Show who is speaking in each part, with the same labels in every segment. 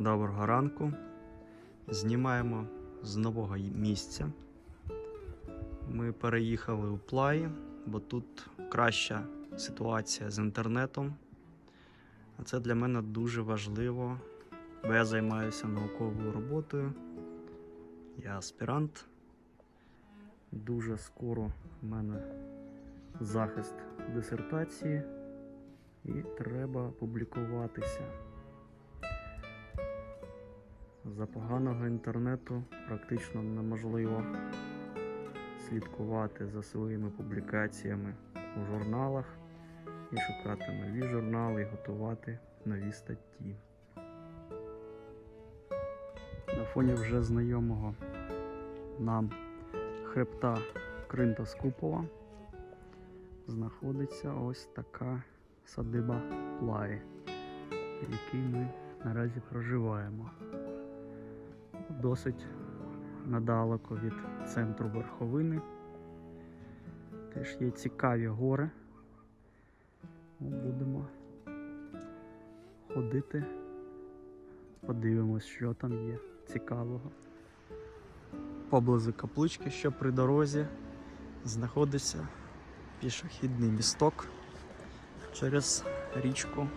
Speaker 1: Доброго ранку. Знімаємо з нового місця. Ми переїхали у Плаї, бо тут краща ситуація з інтернетом. А це для мене дуже важливо, бо я займаюся науковою роботою. Я аспірант. Дуже скоро в мене захист дисертації і треба публікуватися. За поганого інтернету практично неможливо слідкувати за своїми публікаціями у журналах і шукати нові журнали і готувати нові статті. На фоні вже знайомого нам хребта Кринта Скупова знаходиться ось така садиба Плаї, в якій ми наразі проживаємо досить недалеко від центру верховини. Теж є цікаві гори. Будемо ходити, подивимось, що там є цікавого. Поблизу каплички, що при дорозі, знаходиться пішохідний місток через річку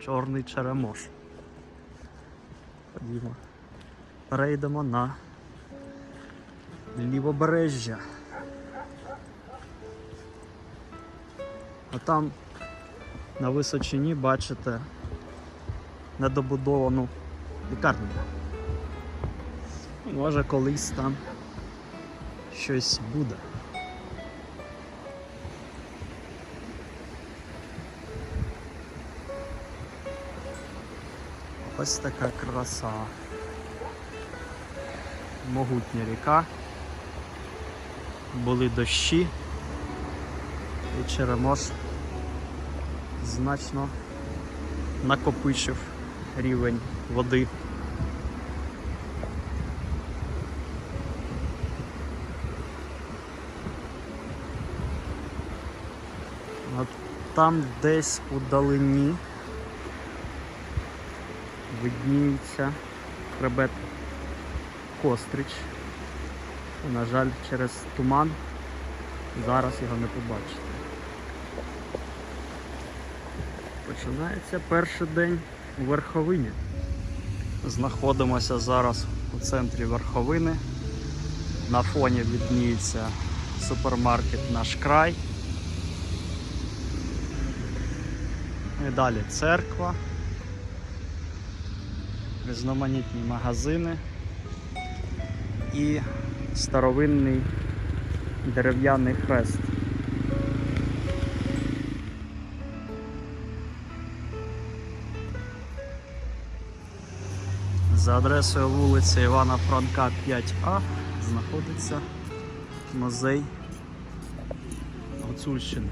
Speaker 1: Чорний Черемош. Ходімо перейдемо на лівобережжя. А там на височині бачите недобудовану лікарню. Може колись там щось буде. Ось така краса могутня ріка. Були дощі, і Черемош значно накопичив рівень води. От там десь у далині видніється хребет Кострич. На жаль, через туман зараз його не побачите. Починається перший день у верховині. Знаходимося зараз у центрі верховини. На фоні відніється супермаркет наш край. І далі церква, різноманітні магазини і старовинний дерев'яний хрест. За адресою вулиці Івана Франка 5А знаходиться музей Гуцульщини.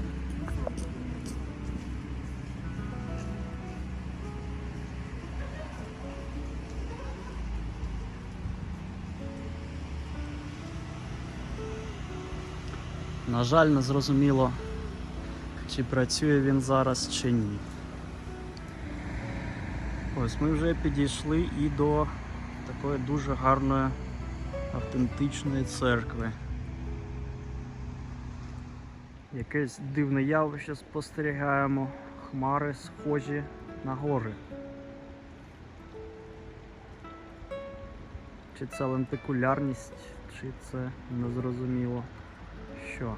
Speaker 1: На жаль, не зрозуміло, чи працює він зараз, чи ні. Ось ми вже підійшли і до такої дуже гарної автентичної церкви. Якесь дивне явище спостерігаємо. Хмари схожі на гори. Чи це лентикулярність, чи це незрозуміло що.